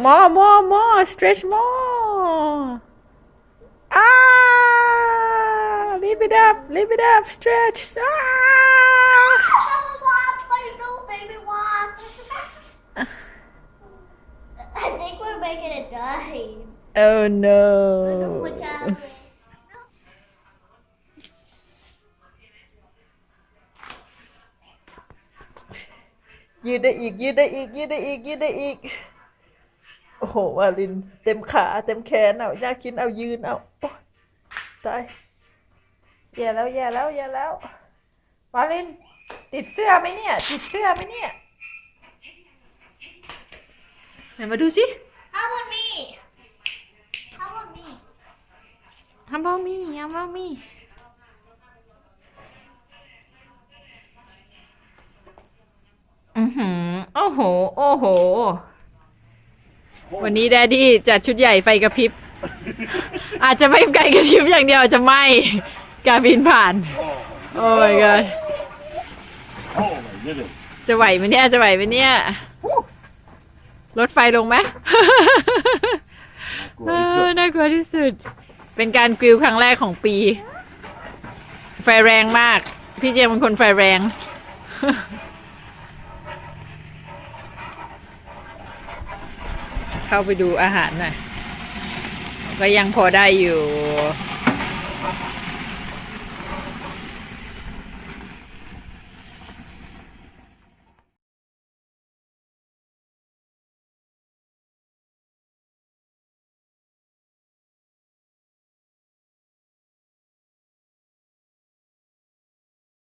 more more more stretch more ah lift it up lift it up stretch ah Someone watch my new favorite watch. I think we're making it die. oh no Look what's happening. ยืดได้อีก ยืดได้อีก ยืดได้อีก ยืดได้อีก โอ้โหวาลินเต็มขา เต็มแขนเอาอยากกินเอายืนเอาโอ๊ยตายแย่แล้วแย่แล้วแย่แล้ววาลิน ติดเสื้อไหมเนี่ย ติดเสื้อไหมเนี่ยไหนมาดูสิ How about me? How about me? How about me How about me อือหือโอ้โห โอ้โห วันนี้แดดดี้จัดชุดใหญ่ไฟกระพริบ อาจจะไม่ไกลกระพริบอย่างเดียวอาจจะไหม่การบินผ่าน โอ้ยก d Oh my goodness. จะไหวไหมเนี่ยจะไหวไหมเนี่ย รถไฟลงไหมเออน่ากลัวที่สุด เป็นการกริลครั้งแรกของปี ไฟแรงมาก พี่เจมส์เป็นคนไฟแรง เข้าไปดูอาหารหน่อย ก็ยังพอได้อยู่